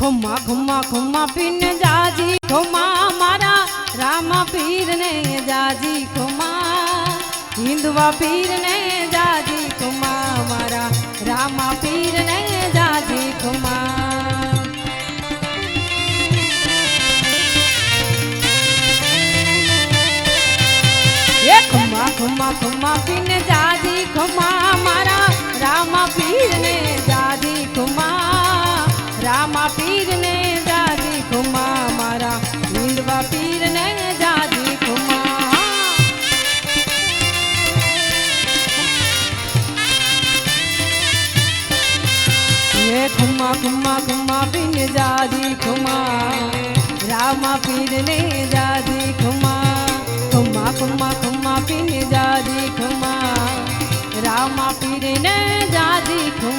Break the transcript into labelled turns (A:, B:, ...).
A: घुमा घुमा घुमा पिन जाजी, घुमा मारा। रामा पीर ने जाजी, घुमा। हिंदुआ पीर ने जाजी, घुमा मारा। रामा पीर ने जाजी, घुमा। घुमा घुमा घुमा पिन जाजी, घुमा। રામા પીરને જાજી ખુમા મારા હિન્દવા પીરને જાજી ખુમા હે ખુમા ખુમા ખુમા પીને જાજી ખુમા રામા પીરને જાજી ખુમા ખુમા ખુમા ખુમા પીને જાજી ખુમા રામા પીરને જાજી ખુમા કપડા